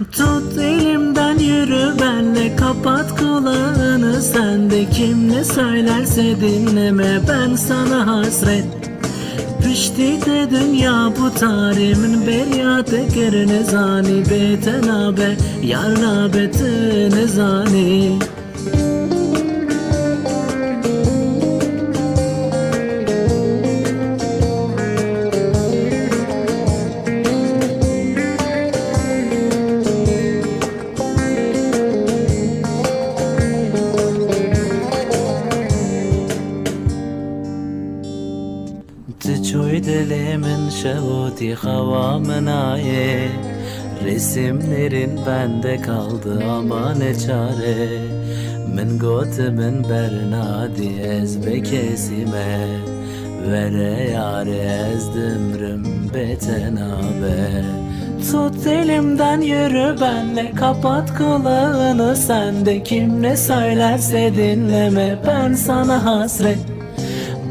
Tut elimden yürü benle kapat kulağını. Sen de kim ne söylerse dinleme ben sana hasret. Pişti de dünya bu tarimin beryatı kerine zani Beten haber yar nabetine zani Tıçoy dilimin şevudi havamın aye Resimlerin bende kaldı ama ne çare. Min gotimin bernadi ez bekesime Vere yare ez dümrüm betenabe Tut elimden yürü benle kapat kulağını Sen de kim ne söylerse dinleme ben sana hasret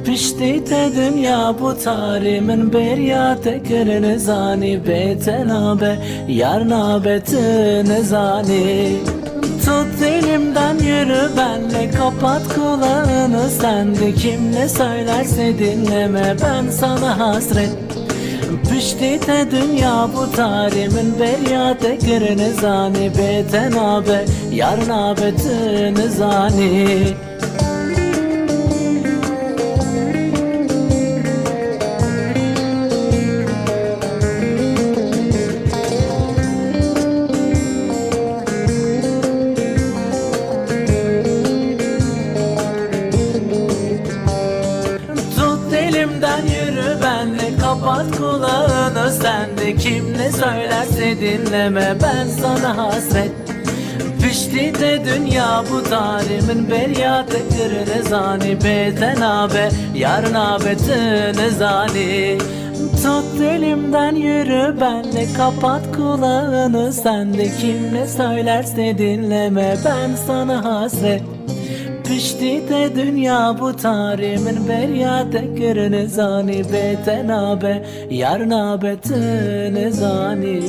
Pişti de dünya bu tarimin beryatı kırını zani betenabe yar nabetine zani? Tut elimden yürü benle kapat kulağını Sen de kim ne söylerse dinleme ben sana hasret. Pişti de dünya bu tarimin beryatı kırını zani betenabe yar nabetine zani elimden yürü benle kapat kulağını. Sen de kim ne söylerse dinleme. Ben sana hasret. Pişti de dünya bu tarimin beryatı kırı zani Beten abe. Yar nabetine zani. Tut elimden yürü benle kapat kulağını. Sen de kim ne söylerse dinleme. Ben sana hasret Pişti de dünya bu tarimin beryatı kırını zani beten abe yar nabetine zani